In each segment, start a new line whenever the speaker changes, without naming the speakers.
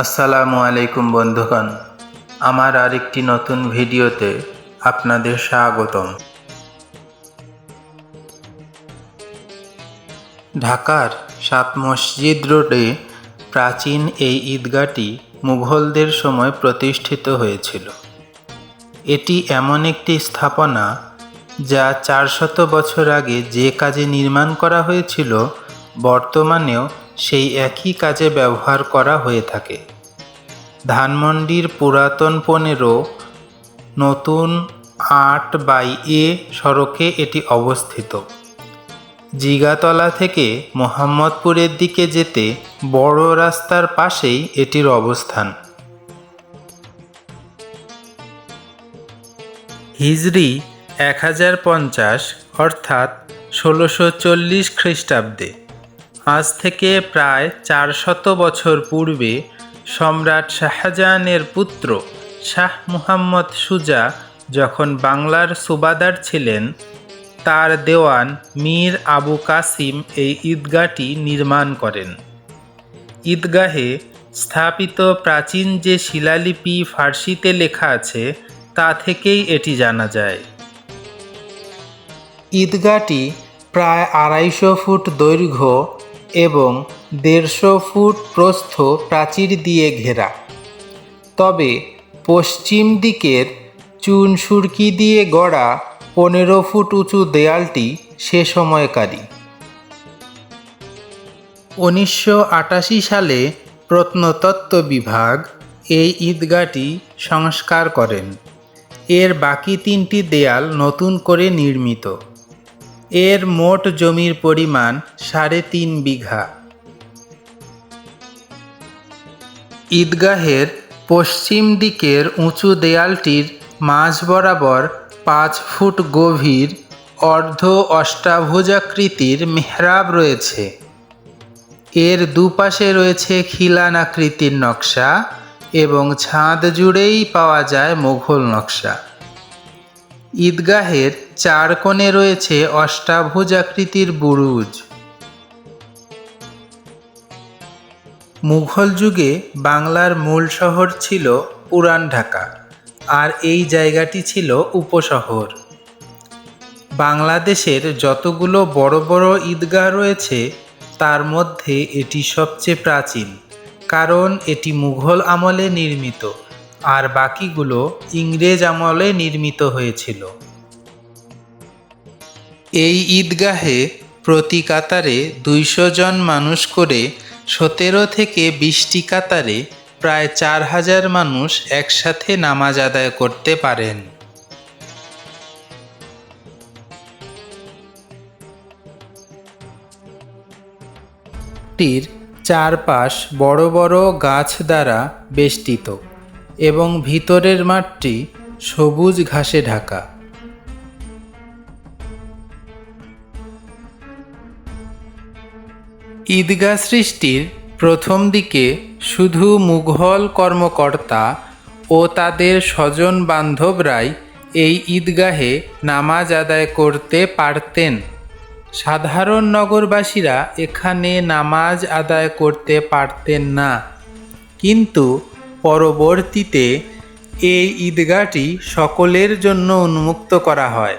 আসসালামু আলাইকুম বন্ধুগণ, আমার আরেকটি নতুন ভিডিওতে আপনাদের স্বাগতম। ঢাকার সাত মসজিদ রোডে প্রাচীন এই ঈদগাহটি মুঘলদের সময় প্রতিষ্ঠিত হয়েছিল। এটি এমন একটি স্থাপনা যা চারশত বছর আগে যে কাজে নির্মাণ করা হয়েছিল, বর্তমানেও সেই একই কাজে ব্যবহার করা হয়ে থাকে। ধানমন্ডির পুরাতন পনেরো নতুন আট বাই এ সড়কে এটি অবস্থিত। জিগাতলা থেকে মোহাম্মদপুরের দিকে যেতে বড় রাস্তার পাশেই এটির অবস্থান। হিজরি এক হাজার পঞ্চাশ, অর্থাৎ ষোলোশো চল্লিশ খ্রিস্টাব্দে। আজ থেকে প্রায় চারশত বছর পূর্বে সম্রাট শাহজাহানের পুত্র শাহ মুহাম্মদ সুজা যখন বাংলার সুবাদার ছিলেন, তার দেওয়ান মীর আবু কাসিম এই ঈদগাহটি নির্মাণ করেন। ঈদগাহে স্থাপিত প্রাচীন যে শিলালিপি ফার্সিতে লেখা আছে, তা থেকেই এটি জানা যায়। ঈদগাহটি প্রায় আড়াইশো ফুট দৈর্ঘ্য এবং দেড়শো ফুট প্রস্থ প্রাচীর দিয়ে ঘেরা। তবে পশ্চিম দিকের চুন সুরকি দিয়ে গড়া পনেরো ফুট উঁচু দেয়ালটি সে সময়কারী। উনিশশো আটাশি সালে প্রত্নতত্ত্ব বিভাগ এই ঈদগাহটি সংস্কার করেন। এর বাকি তিনটি দেয়াল নতুন করে নির্মিত। এর মোট জমির পরিমাণ সাড়ে তিন বিঘা। ঈদগাহের পশ্চিম দিকের উঁচু দেয়ালটির মাঝ বরাবর পাঁচ ফুট গভীর অর্ধ অষ্টাভুজাকৃতির মেহরাব রয়েছে। এর দুপাশে রয়েছে খিলান আকৃতির নকশা এবং ছাদ জুড়েই পাওয়া যায় মোঘল নকশা। ঈদগাহের চার কোণে রয়েছে অষ্টাভুজাকৃতির বুরুজ। মুঘল যুগে বাংলার মূল শহর ছিল পুরান ঢাকা, আর এই জায়গাটি ছিল উপশহর। বাংলাদেশের যতগুলো বড় বড় ঈদগাহ রয়েছে, তার মধ্যে এটি সবচেয়ে প্রাচীন, কারণ এটি মুঘল আমলে নির্মিত, আর বাকিগুলো ইংরেজ আমলে নির্মিত হয়েছিল। এই ঈদগাহে প্রতি কাতারে দুইশো জন মানুষ করে সতেরো থেকে বিশটি কাতারে প্রায় চার হাজার মানুষ একসাথে নামাজ আদায় করতে পারেন। টির চারপাশ বড় বড় গাছ দ্বারা বেষ্টিত এবং ভিতরের মাঠটি সবুজ ঘাসে ঢাকা। ঈদগাহ সৃষ্টির প্রথম দিকে শুধু মুঘল কর্মকর্তা ও তাদের স্বজন বান্ধবরাই এই ঈদগাহে নামাজ আদায় করতে পারতেন। সাধারণ নগরবাসীরা এখানে নামাজ আদায় করতে পারতেন না। কিন্তু পরবর্তীতে এই ঈদগাহটি সকলের জন্য উন্মুক্ত করা হয়।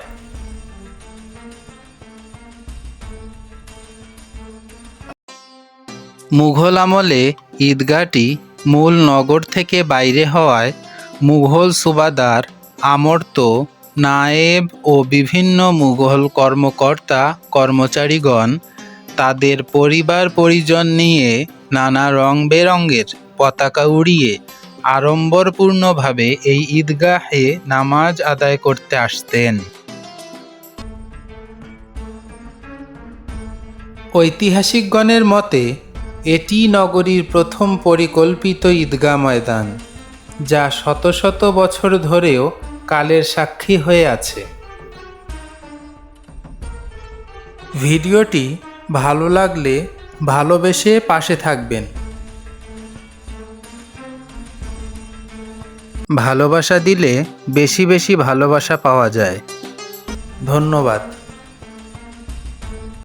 মুঘল আমলে ঈদগাহটি মূল নগর থেকে বাইরে হওয়ায় মুঘল সুবাদার আমর্ত নায়েব ও বিভিন্ন মুঘল কর্মকর্তা, কর্মচারীগণ তাদের পরিবার পরিজন নিয়ে নানা রং বেরঙের পতাকা উড়িয়ে আড়ম্বরপূর্ণভাবে এই ঈদগাহে নামাজ আদায় করতে আসতেন। ঐতিহাসিকগণের মতে এটি নগরীর প্রথম পরিকল্পিত ঈদগাহ ময়দান, যা শত শত বছর ধরেও কালের সাক্ষী হয়ে আছে। ভিডিওটি ভালো লাগলে ভালোবেসে পাশে থাকবেন। ভালোবাসা দিলে বেশি বেশি ভালোবাসা পাওয়া যায়। ধন্যবাদ।